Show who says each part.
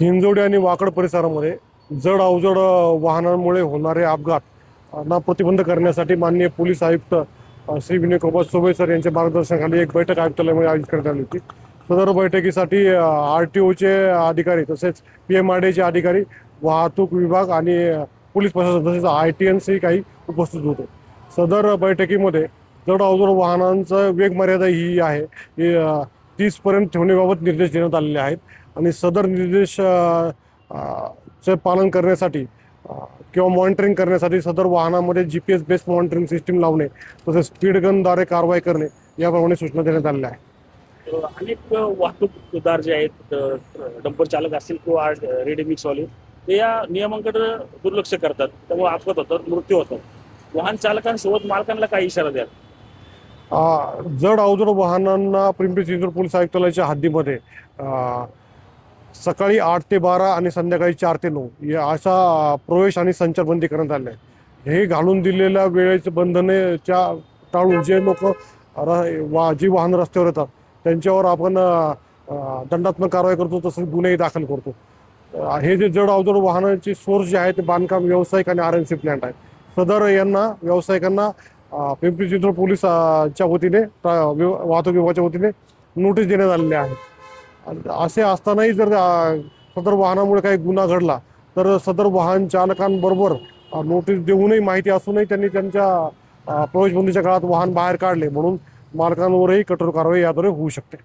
Speaker 1: हिंजवडी आणि वाकड परिसरामध्ये जड अवजड वाहनांमुळे होणारे अपघात ना प्रतिबंध करण्यासाठी माननीय पोलीस आयुक्त श्री विनय कुमार सुबे सर यांच्या मार्गदर्शनाखाली एक बैठक आयुक्तालयामध्ये आयोजित करण्यात आली होती. सदर बैठकीसाठी आर टी ओचे अधिकारी तसेच पी एम आर डीचे अधिकारी वाहतूक विभाग आणि पोलीस प्रशासन तसेच आय टी एनचे काही उपस्थित होते. सदर बैठकीमध्ये जड अवजड वाहनांचं वेगमर्यादा ही आहे ही ठेवण्याबाबत निर्देश देण्यात आलेले आहेत. आणि सदर निर्देश चे पालन करण्यासाठी किंवा मॉनिटरिंग करण्यासाठी सदर वाहनामध्ये G P S based monitoring system लावणे तसेच स्पीड गनद्वारे कारवाई करणे याप्रमाणे सूचना देण्यात आलेल्या आहेत.
Speaker 2: अ, अनेक वाहतूकदार जे आहेत डंपर चालक असतील किंवा रेडी मिक्सवाले ते या नियमांकडे दुर्लक्ष करतात. त्यामुळे अपघात होतात मृत्यू होतात. वाहन चालकांसोबत मालकांना काही इशारा द्या
Speaker 1: जड अवजड वाहनांना पिंपरी चिंचवड पोलीस आयुक्तालयाच्या हद्दीमध्ये सकाळी आठ ते बारा आणि संध्याकाळी चार ते नऊ. या असा प्रवेश आणि संचारबंदी करण्यात आले आहे. हे घालून दिलेल्या वेळेचे बंधनेच्या टाळून जे लोक वा जी वाहन रस्त्यावर येतात त्यांच्यावर आपण दंडात्मक कारवाई करतो तसंच गुन्हेही दाखल करतो. हे जे जड अवजड वाहनांचे सोर्स जे आहे ते बांधकाम व्यावसायिक आणि आर एन सी प्लॅन्ट आहे. सदर यांना व्यावसायिकांना पिंपरी चिंचवड पोलिसांच्या वतीने वाहतूक विभागाच्या वतीने नोटीस देण्यात आलेले आहे. असे असतानाही जर सदर वाहनामुळे काही गुन्हा घडला तर सदर वाहन चालकांबरोबर नोटीस देऊनही माहिती असूनही त्यांनी त्यांच्या प्रवेशबंदीच्या काळात वाहन बाहेर काढले. म्हणून मालकांवरही कठोर कारवाई याद्वारे होऊ शकते.